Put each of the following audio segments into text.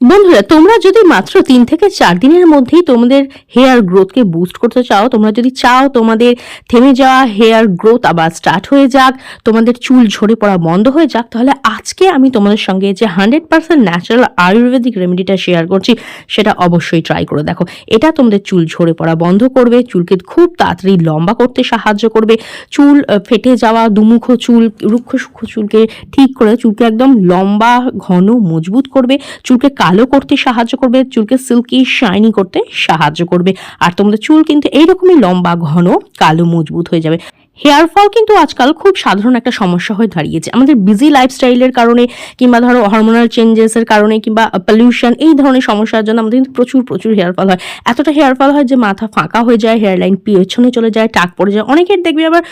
বন্ধুরা, তোমরা যদি মাত্র তিন থেকে চার দিনের মধ্যেই তোমাদের হেয়ার গ্রোথকে বুস্ট করতে চাও, তোমরা যদি চাও তোমাদের থেমে যাওয়া হেয়ার গ্রোথ আবার স্টার্ট হয়ে যাক, তোমাদের চুল ঝরে পড়া বন্ধ হয়ে যাক, তাহলে আজকে আমি তোমাদের সঙ্গে যে হান্ড্রেড পার্সেন্ট ন্যাচারাল আয়ুর্বেদিক রেমেডিটা শেয়ার করছি, সেটা অবশ্যই ট্রাই করে দেখো। এটা তোমাদের চুল ঝরে পড়া বন্ধ করবে, চুলকে খুব তাড়াতাড়ি লম্বা করতে সাহায্য করবে, চুল ফেটে যাওয়া দুমুখ চুল, রুক্ষ সূক্ষ্ম চুলকে ঠিক করে চুলকে একদম লম্বা, ঘন, মজবুত করবে, চুলকে কালো করতে সাহায্য করবে, চুলকে সিল্কি শাইনি করতে সাহায্য করবে। আর তোমাদের চুল কিন্তু এইরকমই লম্বা, ঘন, কালো, মজবুত হয়ে যাবে। হেয়ার ফল কিন্তু আজকাল খুব সাধারণ একটা সমস্যা হয়ে দাঁড়িয়েছে। আমাদের বিজি লাইফস্টাইলের কারণে কিংবা ধরো হরমোনাল চেঞ্জেসের কারণে কিংবা পলিউশন এই ধরনের সমস্যার জন্য আমাদের কিন্তু প্রচুর প্রচুর হেয়ার ফল হয়। এতটা হেয়ার ফল হয় যে মাথা ফাঁকা হয়ে যায় হেয়ার লাইন পেছনে চলে যায়, টাক পড়ে যায়। অনেকের দেখবে আবার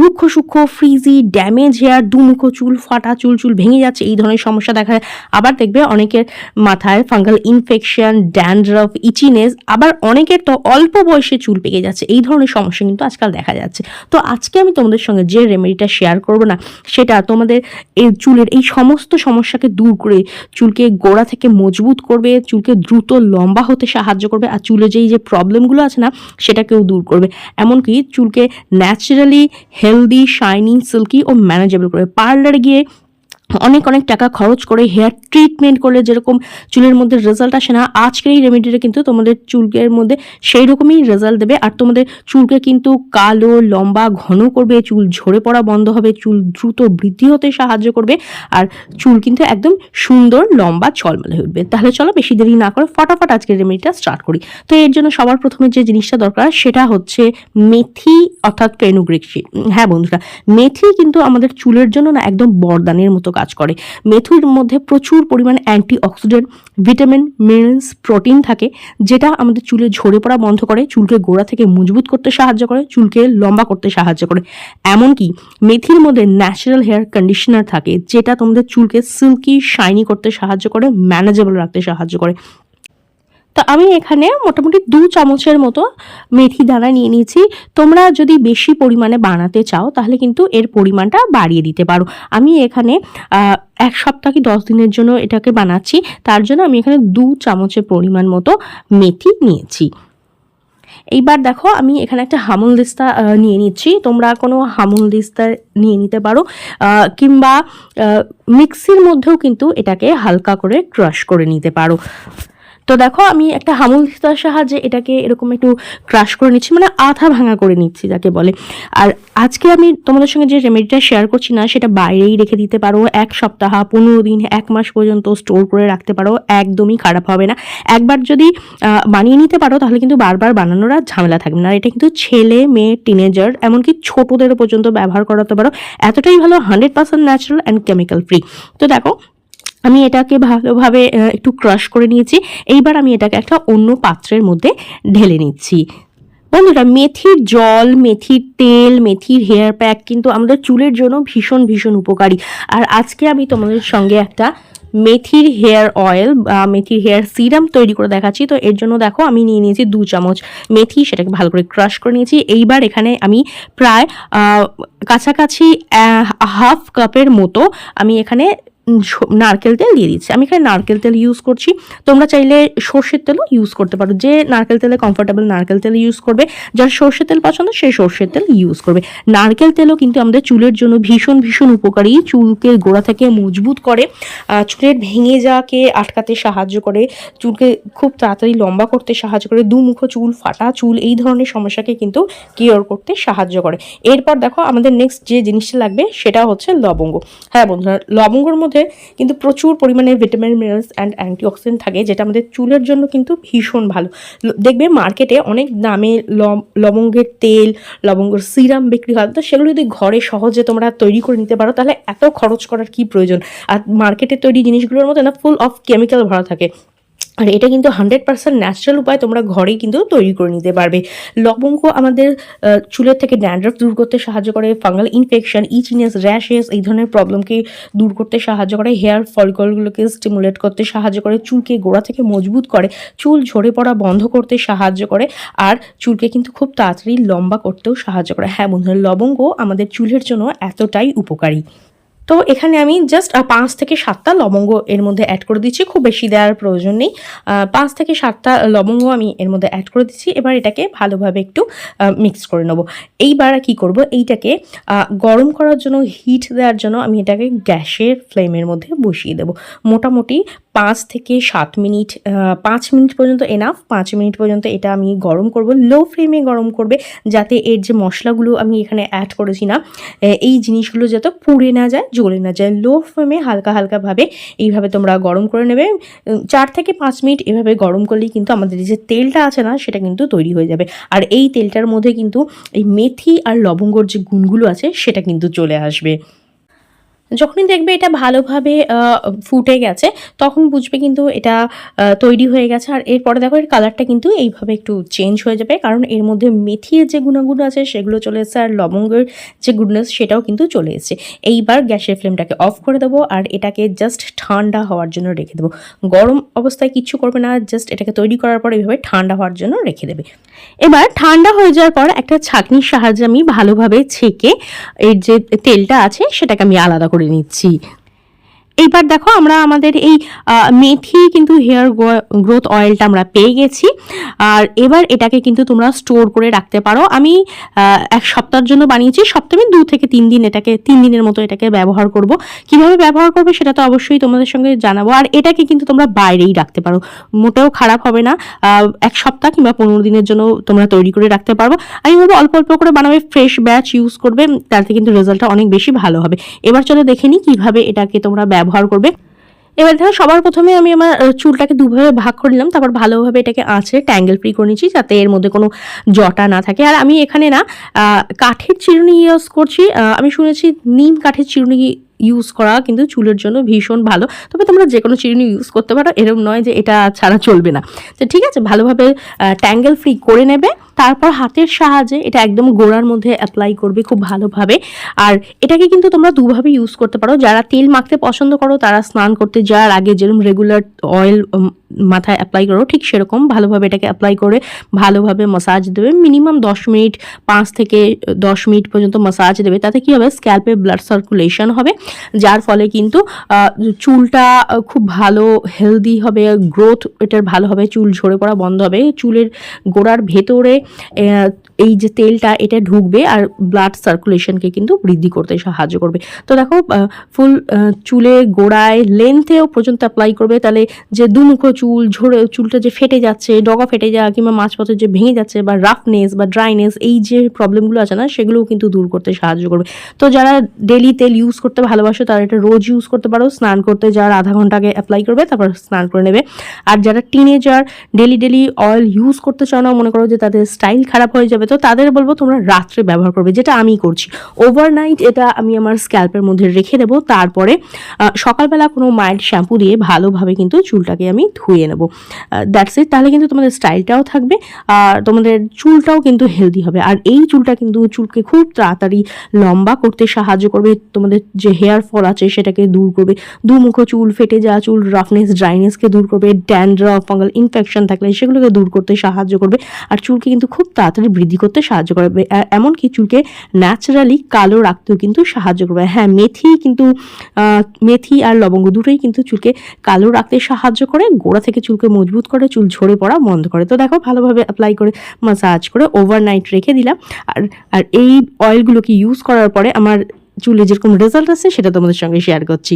রুক্ষ সূক্ষ্ম ফ্রিজি ড্যামেজ হেয়ার দুমুখ চুল, ফাটা চুল চুল ভেঙে যাচ্ছে, এই ধরনের সমস্যা দেখা যায়। আবার দেখবে অনেকের মাথায় ফাঙ্গাল ইনফেকশন ড্যান্ড্রফ ইচিনেস আবার অনেকের তো অল্প বয়সে চুল পেকে যাচ্ছে। এই ধরনের সমস্যা কিন্তু আজকাল দেখা যাচ্ছে। তো আজকে আমি তোমাদের সঙ্গে যে রেমেডিটা শেয়ার করব না, সেটা তোমাদের এই চুলের, এই সমস্ত সমস্যাকে দূর করে চুলকে গোড়া থেকে মজবুত করবে, চুলকে দ্রুত লম্বা হতে সাহায্য করবে, আর চুলে যেই যে প্রবলেমগুলো আছে না, সেটাকেও দূর করবে। এমনকি চুলকে ন্যাচারালি হেলদি শাইনিং সিল্কি ও ম্যানেজেবল করবে। পার্লারে গিয়ে অনেক অনেক টাকা খরচ করে হেয়ার ট্রিটমেন্ট করলে যেরকম চুলের মধ্যে রেজাল্ট আসে না, আজকের এই রেমেডিটা কিন্তু তোমাদের চুলের মধ্যে সেই রকমই রেজাল্ট দেবে। আর তোমাদের চুলকে কিন্তু কালো, লম্বা, ঘন করবে, চুল ঝরে পড়া বন্ধ হবে, চুল দ্রুত বৃদ্ধি হতে সাহায্য করবে, আর চুল কিন্তু একদম সুন্দর, লম্বা চলমলে হয়ে উঠবে। তাহলে চলো বেশি দেরি না করে ফটাফট আজকের রেমেডিটা স্টার্ট করি। তো এর জন্য সবার প্রথমে যে জিনিসটা দরকার, সেটা হচ্ছে মেথি অর্থাৎ ফেনুগ্রিক হ্যাঁ বন্ধুরা, মেথি কিন্তু আমাদের চুলের জন্য না একদম বরদানের মতো কাজ করে। মেথুর মধ্যে প্রচুর পরিমাণে antioxidant vitamin, minerals, protein থাকে, যেটা আমাদের চুলে ঝরে পড়া বন্ধ করে, চুলকে গোড়া থেকে মজবুত করতে সাহায্য করে, চুলকে লম্বা করতে সাহায্য করে। এমনকি মেথির মধ্যে ন্যাচারাল হেয়ার কন্ডিশনার থাকে, যেটা তোমাদের চুলকে সিল্কি শাইনি করতে সাহায্য করে ম্যানেজেবল রাখতে সাহায্য করে। তো আমি এখানে মোটামুটি দু চামচের মতো মেথি দানা নিয়ে নিয়েছি। তোমরা যদি বেশি পরিমাণে বানাতে চাও, তাহলে কিন্তু এর পরিমাণটা বাড়িয়ে দিতে পারো। আমি এখানে এক সপ্তাহ কি দশ দিনের জন্য এটাকে বানাচ্ছি। তার জন্য আমি এখানে দু চামচের পরিমাণ মতো মেথি নিয়েছি। এইবার দেখো, আমি এখানে একটা হামুল দিস্তা নিয়ে নিচ্ছি। তোমরা কোনো হামুল দিস্তা নিয়ে নিতে পারো কিংবা মিক্সির মধ্যেও কিন্তু এটাকে হালকা করে ক্রাশ করে নিতে পারো। তো দেখো, আমি একটা হামল দিস্তার সাহায্যে এটাকে এরকম একটু ক্রাশ করে নিচ্ছি মানে আধা ভাঙা করে নিচ্ছি যাকে বলে। আর আজকে আমি তোমাদের সঙ্গে যে রেমেডিটা শেয়ার করছি না, সেটা বাইরেই রেখে দিতে পারো। এক সপ্তাহ, পনেরো দিন, এক মাস পর্যন্ত স্টোর করে রাখতে পারো। একদমই খারাপ হবে না। একবার যদি বানিয়ে নিতে পারো, তাহলে কিন্তু বারবার বানানোর আর ঝামেলা থাকবে না। এটা কিন্তু ছেলে, মেয়ে টিনেজার এমনকি ছোটদের পর্যন্ত ব্যবহার করাতে পারো। এতটাই ভালো hundred percent natural and chemical free তো দেখো আমি এটাকে ভালোভাবে একটু ক্রাশ করে নিয়েছি। এইবার আমি এটাকে একটা অন্য পাত্রের মধ্যে ঢেলে নিচ্ছি। বন্ধুরা, মেথির জল, মেথির তেল, মেথির হেয়ার প্যাক কিন্তু আমাদের চুলের জন্য ভীষণ ভীষণ উপকারী। আর আজকে আমি তোমাদের সঙ্গে একটা মেথির হেয়ার অয়েল বা মেথির হেয়ার সিরাম তৈরি করে দেখাচ্ছি। তো এর জন্য দেখো, আমি নিয়ে নিয়েছি দু চামচ মেথি, সেটাকে ভালো করে ক্রাশ করে নিয়েছি। এইবার এখানে আমি প্রায় কাছাকাছি হাফ কাপের মতো আমি এখানে নারকেল তেল দিয়ে দিচ্ছি। আমি এখানে নারকেল তেল ইউজ করছি। তোমরা চাইলে সর্ষের তেলও ইউজ করতে পারো। যে নারকেল তেলে কমফোর্টেবল নারকেল তেল ইউজ করবে, যার সর্ষের তেল পছন্দ সেই সর্ষের তেল ইউজ করবে। নারকেল তেলও কিন্তু আমাদের চুলের জন্য ভীষণ ভীষণ উপকারী। চুলকে গোড়া থেকে মজবুত করে চুলের ভেঙে যাওয়াকে আটকাতে সাহায্য করে, চুলকে খুব তাড়াতাড়ি লম্বা করতে সাহায্য করে, দুমুখো চুল, ফাটা চুল, এই ধরনের সমস্যাকে কিন্তু কিওর করতে সাহায্য করে। এরপর দেখো আমাদের নেক্সট যে জিনিসটা লাগবে, সেটা হচ্ছে লবঙ্গ। হ্যাঁ বন্ধুরা, লবঙ্গর মধ্যে কিন্তু প্রচুর পরিমাণে ভিটামিন মিনারেলস অ্যান্ড অ্যান্টিঅক্সিডেন্ট থাকে, যেটা আমাদের চুলের জন্য কিন্তু ভীষণ ভালো। দেখবে মার্কেটে অনেক দামে লবঙ্গের তেল, লবঙ্গের সিরাম বিক্রি হয়। তো সেগুলো যদি ঘরে সহজে তোমরা তৈরি করে নিতে পারো, তাহলে এত খরচ করার কি প্রয়োজন? আর মার্কেটে তৈরি জিনিসগুলোর মধ্যে না ফুল অফ কেমিক্যাল ভরা থাকে। আর এটা কিন্তু হান্ড্রেড পার্সেন্ট ন্যাচারাল উপায়, তোমরা ঘরেই কিন্তু তৈরি করে নিতে পারবে। লবঙ্গ আমাদের চুলের থেকে ড্যান্ড্রফ দূর করতে সাহায্য করে ফাঙ্গাল ইনফেকশন ইচিনেস র্যাশেস এই ধরনের প্রবলেমকে দূর করতে সাহায্য করে হেয়ার ফলিকলগুলোকে স্টিমুলেট করতে সাহায্য করে, চুলকে গোড়া থেকে মজবুত করে, চুল ঝরে পড়া বন্ধ করতে সাহায্য করে, আর চুলকে কিন্তু খুব তাড়াতাড়ি লম্বা করতেও সাহায্য করে। হ্যাঁ বন্ধুরা, লবঙ্গ আমাদের চুলের জন্য এতটাই উপকারী। তো এখানে আমি জাস্ট পাঁচ থেকে সাতটা লবঙ্গ এর মধ্যে অ্যাড করে দিচ্ছি। খুব বেশি দেওয়ার প্রয়োজন নেই। পাঁচ থেকে সাতটা লবঙ্গ আমি এর মধ্যে অ্যাড করে দিচ্ছি। এবার এটাকে ভালোভাবে একটু মিক্স করে নেব। এইবার কি করব? এইটাকে গরম করার জন্য হিট দেওয়ার জন্য আমি এটাকে গ্যাসের ফ্লেমের মধ্যে বসিয়ে দেবো। মোটামুটি পাঁচ থেকে সাত মিনিট পাঁচ মিনিট পর্যন্ত এনাফ পাঁচ মিনিট পর্যন্ত এটা আমি গরম করব। লো ফ্লেমে গরম করবে যাতে এর যে মশলাগুলো আমি এখানে অ্যাড করেছি না এই জিনিসগুলো যাতে পুড়ে না যায়, জ্বলে না যায়। লো ফ্লেমে হালকা হালকাভাবে এইভাবে তোমরা গরম করে নেবে। চার থেকে পাঁচ মিনিট এভাবে গরম করলেই কিন্তু আমাদের যে তেলটা আছে না, সেটা কিন্তু তৈরি হয়ে যাবে। আর এই তেলটার মধ্যে কিন্তু এই মেথি আর লবঙ্গর যে গুণগুলো আছে, সেটা কিন্তু চলে আসবে। যখনই দেখবে এটা ভালোভাবে ফুটে গেছে, তখন বুঝবে কিন্তু এটা তৈরি হয়ে গেছে। আর এরপরে দেখো এর কালারটা কিন্তু এইভাবে একটু চেঞ্জ হয়ে যাবে, কারণ এর মধ্যে মেথির যে গুণাগুণ আছে, সেগুলো চলে এসেছে আর লবঙ্গের যে গুডনেস সেটাও কিন্তু চলে এসেছে। এইবার গ্যাসের ফ্লেমটাকে অফ করে দেবো আর এটাকে জাস্ট ঠান্ডা হওয়ার জন্য রেখে দেবো। গরম অবস্থায় কিচ্ছু করবে না জাস্ট এটাকে তৈরি করার পর এইভাবে ঠান্ডা হওয়ার জন্য রেখে দেবে। এবার ঠান্ডা হয়ে যাওয়ার পর একটা ছাঁকনির সাহায্যে আমি ভালোভাবে ছেঁকে, এর যে তেলটা আছে, সেটাকে আমি আলাদা করে নিচ্ছি। এইবার দেখো আমরা আমাদের এই মেথি কিন্তু হেয়ার গ্রোথ অয়েলটা আমরা পেয়ে গেছি। আর এবার এটাকে কিন্তু তোমরা স্টোর করে রাখতে পারো। আমি এক সপ্তাহের জন্য বানিয়েছি, সপ্তাহে দু থেকে তিন দিন এটাকে, তিন দিনের মতো এটাকে ব্যবহার করব। কীভাবে ব্যবহার করবে সেটা তো অবশ্যই তোমাদের সঙ্গে জানাব। আর এটাকে কিন্তু তোমরা বাইরেই রাখতে পারো। মোটেও খারাপ হবে না। এক সপ্তাহ কিংবা পনেরো দিনের জন্য তোমরা তৈরি করে রাখতে পারব আমি বলব অল্প অল্প করে বানাবে, ফ্রেশ ব্যাচ ইউজ করবে, তাতে কিন্তু রেজাল্টটা অনেক বেশি ভালো হবে। এবার চলো দেখে নিই কীভাবে এটাকে তোমরা করবে। এবার ধরো সবার প্রথমে আমি আমার চুলটাকে দুভাবে ভাগ করে নিলাম, তারপর ভালোভাবে এটাকে আঁচড়ে ট্যাঙ্গেল ফ্রি করে নিচ্ছি যাতে এর মধ্যে কোনো জটা না থাকে। আর আমি এখানে না কাঠের চিরুনি ইউজ করছি আমি শুনেছি নিম কাঠের চিরুনি ইউজ করা কিন্তু চুলের জন্য ভীষণ ভালো। তবে তোমরা যে কোনো চিরুনি ইউজ করতে পারো এরকম নয় যে এটা ছাড়া চলবে না। তো ঠিক আছে, ভালোভাবে ট্যাঙ্গেল ফ্রি করে নেবে, তারপর হাতের সাহায্যে এটা একদম গোড়ার মধ্যে অ্যাপ্লাই করবে খুব ভালোভাবে। আর এটাকে কিন্তু তোমরা দুভাবে ইউজ করতে পারো। যারা তেল মাখতে পছন্দ করো, তারা স্নান করতে যাওয়ার আগে যেরকম রেগুলার অয়েল মাথায় অ্যাপ্লাই করো, ঠিক সেরকম ভালোভাবে এটাকে অ্যাপ্লাই করে ভালোভাবে মাসাজ দেবে। মিনিমাম দশ মিনিট, পাঁচ থেকে দশ মিনিট পর্যন্ত মাসাজ দেবে। তাতে কি হবে? স্ক্যাল্পে ব্লাড সার্কুলেশন হবে। যার ফলে কিন্তু চুলটা খুব ভালো হেলদি হবে গ্রোথ এটার ভালো হবে, চুল ঝরে পড়া বন্ধ হবে। চুলের গোড়ার ভেতরে এই যে তেলটা, এটা ঢুকবে আর ব্লাড সার্কুলেশনকে কিন্তু বৃদ্ধি করতে সাহায্য করবে। তো দেখো ফুল চুলে গোড়ায় লেন্থেও পর্যন্ত অ্যাপ্লাই করবে। তাহলে যে দুমুখো চুল ঝরে চুলটা যে ফেটে যাচ্ছে, ডগা ফেটে যাওয়া কিংবা মাঝপথে যে ভেঙে যাচ্ছে বা রাফনেস বা ড্রাইনেস এই যে প্রবলেমগুলো আছে না, সেগুলোও কিন্তু দূর করতে সাহায্য করবে। তো যারা ডেলি তেল ইউজ করতে ভালোবাসো, তারা এটা রোজ ইউজ করতে পারো। স্নান করতে যাওয়ার আধা ঘণ্টা আগে অ্যাপ্লাই করবে, তারপর স্নান করে নেবে। আর যারা teenager daily daily oil use করতে চাও না, মনে করো যে তাদের স্টাইল খারাপ হয়ে যাবে তো তাদের বলব, তোমরা রাত্রে ব্যবহার করবে। যেটা আমি করছি। ওভারনাইট এটা আমি আমার স্ক্যাল্পের মধ্যে রেখে দেবো। তারপরে সকালবেলা কোনো মাইল্ড শ্যাম্পু দিয়ে ভালোভাবে কিন্তু চুলটাকে আমি ধুয়ে নেব। দ্যাটস ইট তাহলে কিন্তু তোমাদের স্টাইলটাও থাকবে আর তোমাদের চুলটাও কিন্তু হেলদি হবে। আর এই চুলটা কিন্তু চুলকে খুব তাড়াতাড়ি লম্বা করতে সাহায্য করবে। তোমাদের যে হেয়ার ফল আছে সেটাকে দূর করবে। দুমুখো চুল, ফেটে যাওয়া চুল রাফনেস ড্রাইনেসকে দূর করবে। ড্যান্ড্রফ ফাঙ্গাল ইনফেকশন থাকলে সেগুলোকে দূর করতে সাহায্য করবে। আর চুলকে কিন্তু খুব তাড়াতাড়ি বৃদ্ধি করতে সাহায্য করবে এমনকি চুলকে ন্যাচারালি কালো রাখতেও কিন্তু সাহায্য করবে। হ্যাঁ মেথি কিন্তু মেথি আর লবঙ্গ দুটোই কিন্তু চুলকে কালো রাখতে সাহায্য করে। গোড়া থেকে চুলকে মজবুত করে, চুল ঝরে পড়া বন্ধ করে। তো দেখো, ভালোভাবে অ্যাপ্লাই করে মাসাজ করে ওভারনাইট রেখে দিলাম। আর আর এই অয়েলগুলোকে ইউজ করার পরে আমার চুলে যেরকম রেজাল্ট আছে সেটা তোমাদের সঙ্গে শেয়ার করছি।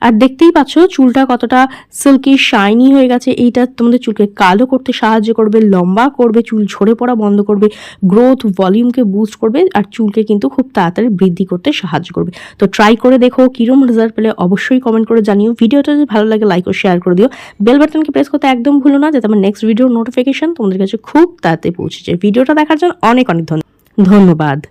আর দেখতেই পাচ্ছ চুলটা কতটা সিল্কি শাইনি হয়ে গেছে। এইটা তোমাদের চুলকে কালো করতে সাহায্য করবে, লম্বা করবে, চুল ঝরে পড়া বন্ধ করবে গ্রোথ ভলিউমকে বুস্ট করবে আর চুলকে কিন্তু খুব তাড়াতাড়ি বৃদ্ধি করতে সাহায্য করবে। তো ট্রাই করে দেখো কিরম রেজাল্ট পেলে অবশ্যই কমেন্ট করে জানিও। ভিডিওটা যদি ভালো লাগে লাইক ও শেয়ার করে দিও। বেল বাটনকে প্রেস করতে একদম ভুলো না, যাতে আমার নেক্সট ভিডিওর নোটিফিকেশন তোমাদের কাছে খুব তাড়াতাড়ি পৌঁছে যায়। ভিডিওটা দেখার জন্য অনেক অনেক ধন্য- ধন্যবাদ।